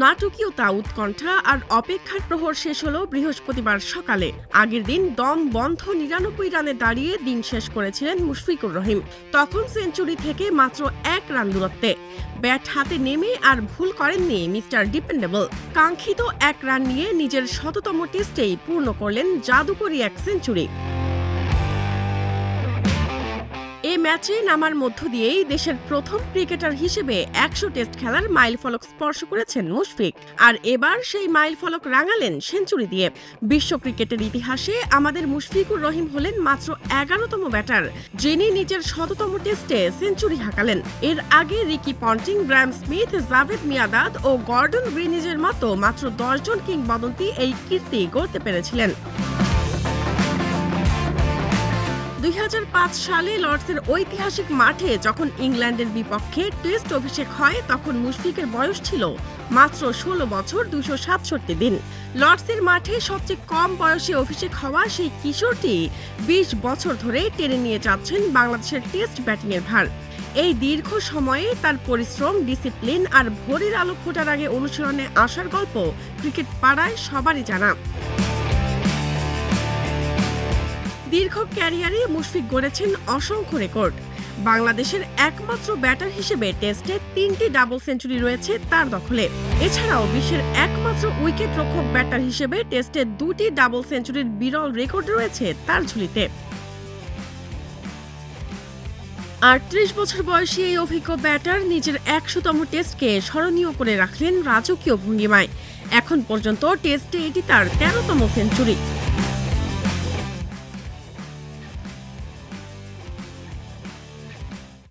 নাটকীয়তা উৎকণ্ঠা আর অপেক্ষার প্রহর শেষ হল বৃহস্পতিবার সকালে। আগের দিন দম বন্ধ নিরানব্বই রানে দাঁড়িয়ে দিন শেষ করেছিলেন মুশফিকুর রহিম। তখন সেঞ্চুরি থেকে মাত্র এক রান দূরত্বে। ব্যাট হাতে নেমে আর ভুল করেননি মিস্টার ডিপেন্ডেবল। কাঙ্ক্ষিত এক রান নিয়ে নিজের শততম টেস্টেই পূর্ণ করলেন জাদুকরী এক সেঞ্চুরি। ম্যাচে নামার মধ্য দিয়েই দেশের প্রথম ক্রিকেটার হিসেবে একশো টেস্ট খেলার মাইল ফলক স্পর্শ করেছেন মুশফিক। আর এবার সেই মাইল ফলক রাঙালেন সেঞ্চুরি দিয়ে। বিশ্ব ক্রিকেটের ইতিহাসে আমাদের মুশফিকুর রহিম হলেন মাত্র এগারোতম ব্যাটার, যিনি নিজের শততম টেস্টে সেঞ্চুরি হাঁকালেন। এর আগে Ricky Ponting Graeme Smith, Javed Miandad ও গর্ডন গ্রিনিজের মতো মাত্র দশজন কিংবদন্তি এই কীর্তি গড়তে পেরেছিলেন। দুই সালে লর্ডসের ঐতিহাসিক মাঠে যখন ইংল্যান্ডের বিপক্ষে টেস্ট অভিষেক হয়, তখন মুশফিকের বয়স ছিল মাত্র ষোলো বছর দুশো সাতষট্টি দিন। লর্ডসের মাঠে সবচেয়ে কম বয়সে অভিষেক হওয়া সেই কিশোরটি বিশ বছর ধরে টেনে নিয়ে যাচ্ছেন বাংলাদেশের টেস্ট ব্যাটিংয়ের ভার। এই দীর্ঘ সময়ে তার পরিশ্রম, ডিসিপ্লিন আর ভোরের আলো ফোটার আগে অনুশীলনে আসার গল্প ক্রিকেট পাড়ায় সবারই জানা। দীর্ঘ ক্যারিয়ারে মুশফিক গড়েছেন অসংখ্য রেকর্ড। বাংলাদেশের একমাত্র ব্যাটার হিসেবে টেস্টে তিনটি ডাবল সেঞ্চুরি রয়েছে তার দখলে। এছাড়াও বিশ্বের একমাত্র উইকেট রক্ষক ব্যাটার হিসেবে টেস্টে দুটি ডাবল সেঞ্চুরির বিরল রেকর্ড রয়েছে তার ঝুলিতে। আটত্রিশ বছর বয়সী এই অভিজ্ঞ ব্যাটার নিজের একশোতম টেস্টকে স্মরণীয় করে রাখলেন রাজকীয় ভঙ্গিমায়। এখন পর্যন্ত টেস্টে এটি তার তেরোতম সেঞ্চুরি।